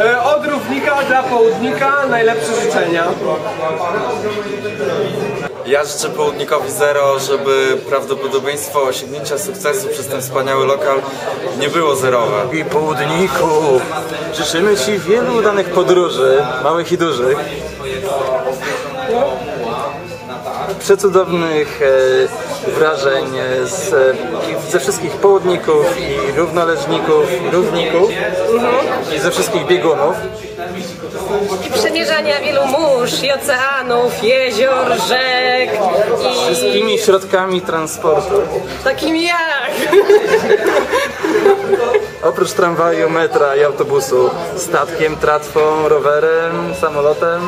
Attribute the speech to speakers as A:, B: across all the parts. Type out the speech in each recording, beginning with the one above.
A: E, Od równika dla południka najlepsze życzenia.
B: Ja życzę Południkowi Zero, żeby prawdopodobieństwo osiągnięcia sukcesu przez ten wspaniały lokal nie było zerowe.
C: I południku, życzymy Ci wielu udanych podróży, małych i dużych. Przecudownych e, wrażeń e, z, e, ze wszystkich południków i równoleżników, i równików i ze wszystkich biegunów.
D: I przemierzania wielu mórz i oceanów, jezior, rzek i
C: Wszystkimi środkami transportu.
D: takimi jak
C: Oprócz tramwaju, metra i autobusu, statkiem, tratwą, rowerem, samolotem.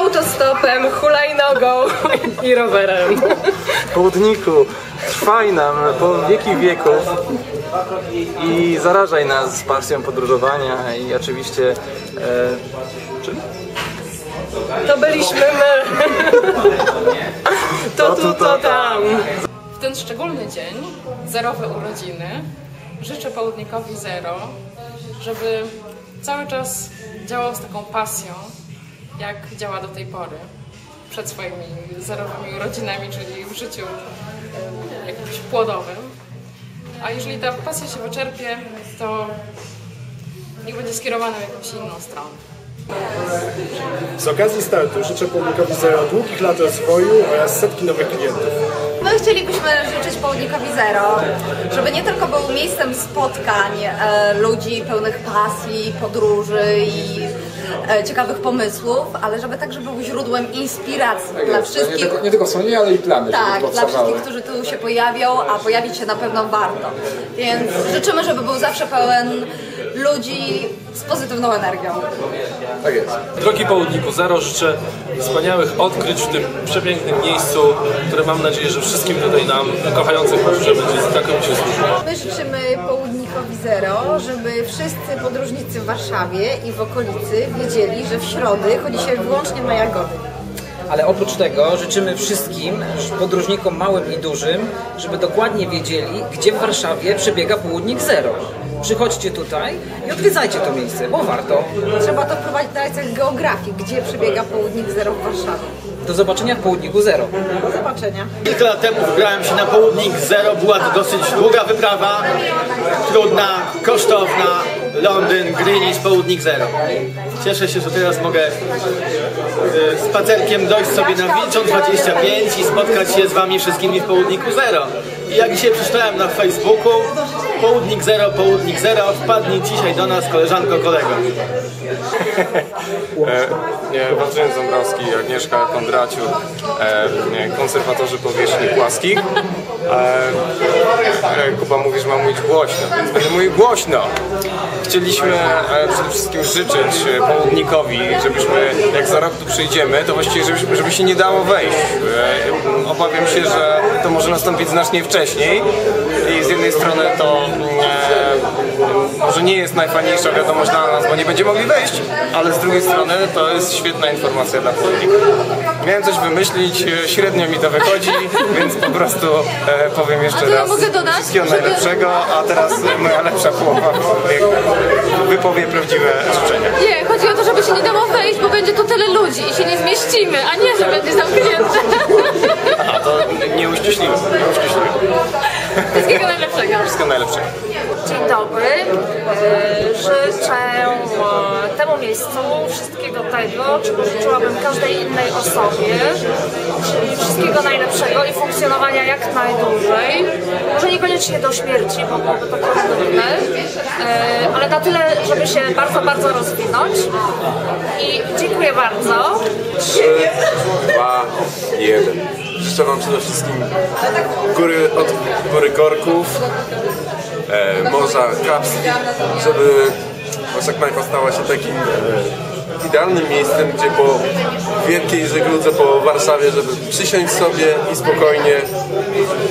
D: Autostopem, hulajnogą i rowerem.
C: Południku, trwaj nam po wieki wieków i zarażaj nas pasją podróżowania i oczywiście e, czym?
D: To byliśmy my. To tu, to tam.
E: W ten szczególny dzień, zerowe urodziny, życzę Południkowi Zero, żeby cały czas działał z taką pasją, jak działa do tej pory, przed swoimi zerowymi urodzinami, czyli w życiu jakimś płodowym. A jeżeli ta pasja się wyczerpie, to niech będzie skierowana w jakąś inną stronę.
F: Z okazji startu życzę Południkowi Zero długich lat rozwoju oraz setki nowych klientów.
G: My chcielibyśmy życzyć Południkowi Zero, żeby nie tylko był miejscem spotkań e, ludzi pełnych pasji, podróży i ciekawych pomysłów, ale żeby także był źródłem inspiracji dla
H: Nie
G: wszystkich.
H: tylko, nie tylko słonie, ale i plany,
G: Tak, dla wszystkich, którzy tu się pojawią, a pojawić się na pewno warto. Więc życzymy, żeby był zawsze pełen ludzi z pozytywną energią.
H: Tak jest.
I: Drogi Południku Zero, życzę wspaniałych odkryć w tym przepięknym miejscu, które mam nadzieję, że wszystkim tutaj nam, kochających podróże, będzie znakomicie służyło.
J: My życzymy Południkowi Zero, żeby wszyscy podróżnicy w Warszawie i w okolicy wiedzieli, że w środy chodzi się wyłącznie na jagody.
K: Ale oprócz tego życzymy wszystkim podróżnikom małym i dużym, żeby dokładnie wiedzieli, gdzie w Warszawie przebiega Południk Zero. Przychodźcie tutaj i odwiedzajcie to miejsce, bo warto.
J: Trzeba to wprowadzić na lekcjach geografii, gdzie przebiega Południk Zero w Warszawie.
K: Do zobaczenia w Południku Zero.
J: Do zobaczenia.
L: Kilka lat temu wybrałem się na południk Zero. Była to dosyć długa wyprawa, trudna, kosztowna. Londyn, Greenwich, południk Zero. Cieszę się, że teraz mogę y, spacerkiem dojść sobie na Wilczą 25 i spotkać się z wami wszystkimi w południku Zero. I jak dzisiaj przeczytałem na Facebooku, południk Zero, południk Zero, wpadnij dzisiaj do nas, koleżanko, kolego.
M: E, nie, Waldrzyn Ząbrowski, Agnieszka Kondraciu, e, konserwatorzy powierzchni płaskich. E, Kuba mówi, że mam mówić głośno, więc będę mówił głośno. Chcieliśmy przede wszystkim życzyć południkowi, żebyśmy, jak za rok tu przyjdziemy, to właściwie, żeby, żeby się nie dało wejść. Obawiam się, że to może nastąpić znacznie wcześniej i z jednej strony to może nie jest najfajniejsza wiadomość dla nas, bo nie będziemy mogli wejść, ale z drugiej strony to jest świetna informacja dla południków. Miałem coś wymyślić, e, średnio mi to wychodzi, więc po prostu e, powiem jeszcze
D: A to
M: raz wszystkiego najlepszego, a teraz moja lepsza połowa powie, wypowie prawdziwe życzenia.
D: Nie, chodzi o to, żeby się nie dało wejść, bo będzie tu tyle ludzi i się nie zmieścimy, a nie, że będzie zamknięte.
M: Aha, to nie uściśliłem, nie uściśliłem.
D: Wszystkiego najlepszego.
M: Wszystkiego najlepszego.
N: Dzień dobry. E, Życzę e, temu miejscu wszystkiego tego, czego życzyłabym każdej innej osobie, czyli wszystkiego najlepszego i funkcjonowania jak najdłużej. Może niekoniecznie do śmierci, bo byłoby to trochę nudne, e, ale na tyle, żeby się bardzo, bardzo rozwinąć. I dziękuję bardzo.
O: 3, 2, 1. Życzę Wam przede wszystkim góry od góry korków, e, morza, kapsli, żeby Wasza stała się takim e, idealnym miejscem, gdzie po wielkiej żegludze po Warszawie, żeby przysiąść sobie i spokojnie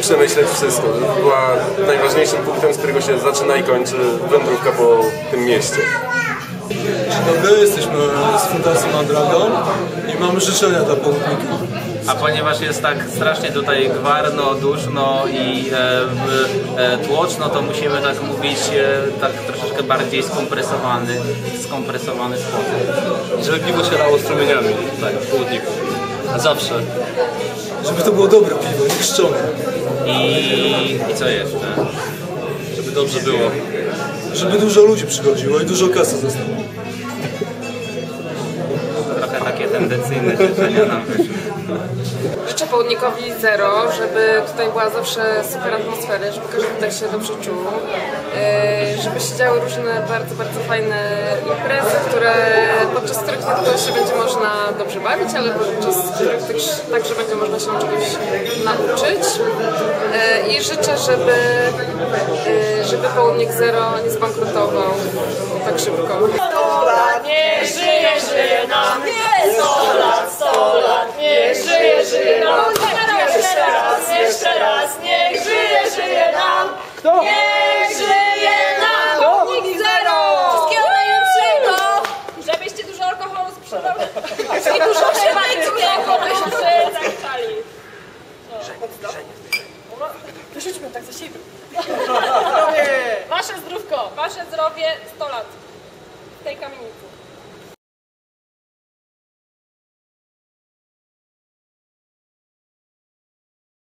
O: przemyśleć wszystko. Żeby była najważniejszym punktem, z którego się zaczyna i kończy wędrówka po tym mieście.
P: Dzień dobry, jesteśmy z Fundacji Mondragon i mamy życzenia dla południka. A ponieważ jest tak strasznie tutaj gwarno, duszno i e, e, tłoczno, to musimy tak mówić e, tak troszeczkę bardziej skompresowany, skompresowany sposób.
I: Żeby piwo się lało strumieniami, tak, w południku. Zawsze. Żeby to było dobre piwo, nie chrzczone.
P: I, I co jeszcze?
I: Żeby dobrze było. Żeby dużo ludzi przychodziło i dużo kasy zostało.
P: Trochę takie tendencyjne życzenia nam wyszły.
E: Życzę południkowi zero, żeby tutaj była zawsze super atmosfera, żeby każdy tutaj się dobrze czuł, yy, żeby się działy różne bardzo, bardzo fajne imprezy, które, podczas których nie tylko się będzie można dobrze bawić, ale podczas których też, także będzie można się czegoś nauczyć. Yy, I życzę, żeby, yy, żeby południk zero nie zbankrutował tak szybko.
Q: Niech żyje, żyje nam! Sto lat, sto lat! Niech żyje, żyje nam! Jeszcze raz, jeszcze raz! Niech żyje, żyje nam! Niech żyje nam! Nikt zero! Wszystkiego najlepszego! Żebyście dużo alkoholu sprzedali! I dużo szybkiego byśmy zaliczali! Wyrzućmy tak za siebie. Wasze zdrówko, wasze zdrowie 100 lat w tej kamienicy.